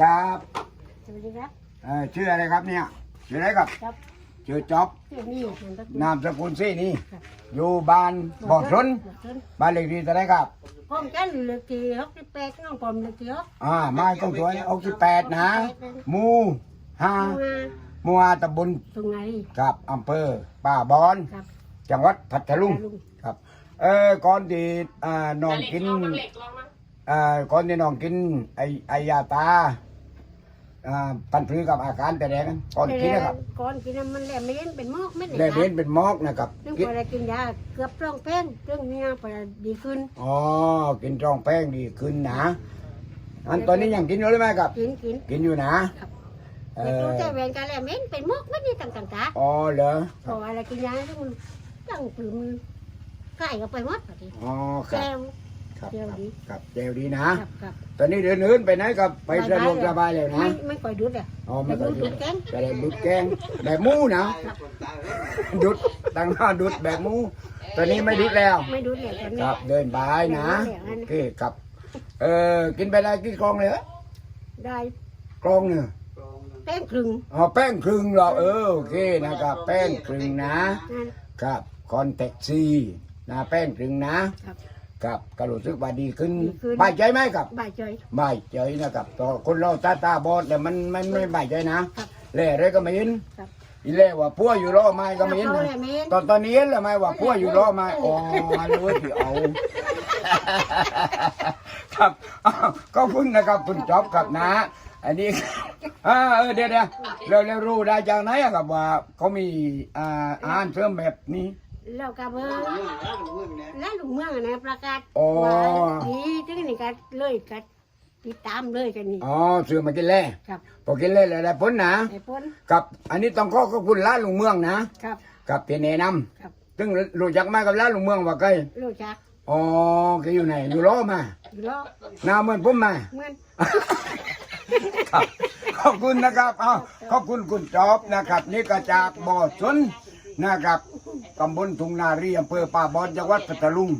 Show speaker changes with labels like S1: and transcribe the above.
S1: ครับ
S2: สวัสดีครับ
S1: เอ่อชื่ออะไรครับเนี่ยชื่ออะไรครับ
S2: ครับ
S1: ชื่อจ๊อบ
S2: ชื่อนี่นามสกุล
S1: นามสกุลซี่นี่
S2: ครับ
S1: อยู่บ้านบ่อชน
S2: บ่อชน
S1: บ้านเลขที่เท่าไหรครับ
S2: พร้อมกันเลขที่หกสิบแปดน้องผมเลขที่หก
S1: อ่าไม้ต้องสวยเอาที่แปดนะหมู่ห้า
S2: มา
S1: หมู่ห้าตำบล
S2: ตรงไหน
S1: กับอำเภอป่าบอน
S2: ครับ
S1: จังหวัดพัทลุง
S2: พัทลุง
S1: ครับ เออก่อนที่อ่าน้องกินอ่าก่อนที่น้องกินไอไอยาตา อ่าพันธุ์พืกับอาการแต่แดงก่อนกินนะครับ
S2: ก่อนกินน่ะมันแหลมไม่เล่นเป็นมอกไม่
S1: ได้เห็นเป็นมอกนะครับ
S2: ซึ่ง
S1: กิน
S2: พอได้กินยาเกือบร่องแป้งเรื่องนี้พอดีขึ้น
S1: อ๋อกินรองแป้งดีขึ้นนะอันตอนนี้ยังกินอยู่หรือไม่ครับ
S2: กินกิน
S1: กินอยู่นะครับเอ
S2: แต่ตัว
S1: อ
S2: แต่แหวนกันแหลมเล่นเป็นมอกไม่ได้ต่างๆตา
S1: อ๋อเหรอ
S2: พออะไรกินยาที่มันตั้งปืนไก่ก็ไปหมดพอดี
S1: อ๋อครั
S2: แก้
S1: บ
S2: ว
S1: ครับ
S2: เจียวดี
S1: ครับเจลดีนะ
S2: ครับครับ
S1: ตอนนี้เดินเหินไปไหนครับไปสะดวกสบายเลยนะ
S2: ไม่ไม่ค่อยดุดอะ
S1: อ๋อไม่เคย
S2: ดุ
S1: ดู
S2: ดแกง
S1: แต่ได้ดุดแกงแบบหมูนะ ดุดตั้งหน้าดุดแบบหมู ตอนนี้ไม่ดุดแล้ว
S2: ไม่ดุดเลยตอน
S1: ค
S2: นี้
S1: รับเดินไปนะ
S2: ไม่ดุแล้วนะ
S1: โอเคครับ เออกินไปได้กี่กล่องเลยเหรอ
S2: ได้
S1: กล่องหนึ่ง
S2: แป้งครึ่ง
S1: อ๋อแป้งครึ่งเหรอเออโอเคนะครับ แป้งครึ่งนะ
S2: นั่น
S1: ครับคอนแทคซีนะแป้งครึ่งนะครับ ครับก็รู้สึกว่าดีขึ้น
S2: ดีขึ้น
S1: บายใจไหมครับ
S2: บ่ายใจ
S1: บายใจนะครับต่อคนเราตาตาบอดแต่มันมันไม่บายใจนะครับ เล่อะไรก็ไม่เห็น
S2: ครับ
S1: อีเล่ว่าพัวอยู่รอไม้ก็ไม่เห็น
S2: เรา
S1: นะ
S2: แหลมเล่น
S1: ตอนตอนนี้เห็นแล้วไหมว่าพัวอยู่รอไม้อ๋อรู้ที่เอา ครับอ้าวก็พึ่งนะครับคุณจ๊อบครับนะ อันนี้อ่าเออเดี๋ยวเดี๋ยวเราเรารู้ได้จากไหนอะครับว่าเขามีอ่าอาหารเสริมแบบนี้
S2: แล้วกับเบอร์แล้วลุงเมืองอะนะประกาศ
S1: อ๋อ
S2: ว่าดีถึงนี่ก็เลยก็ติดตามเลยกันนี่
S1: อ๋อซื้อมากินแล่
S2: ครับ
S1: พอกินแล่แล้วได้ผลนะ
S2: ไอ้พ้น
S1: กับ อันนี้ต้องขอขอบคุณร้านลุงเมืองนะครับ กับเพียแนะน
S2: ครับำ
S1: ซึ่งรู้จักมากับร้านลุงเมืองว่าไกล
S2: รู้จัก
S1: อ๋อแกอยู่ไหนอยู่รอมา
S2: อยู่รอ
S1: หน้าเหมือนผมมา
S2: เหมือน
S1: ครับขอบคุณนะครับ เอาขอบคุณคุณจอบนะครับ นี่ก็จากบ่อสนนะครับ ตำบลทุ่งนาเรียอำเภอป่าบอนจังหวัดพัทลุง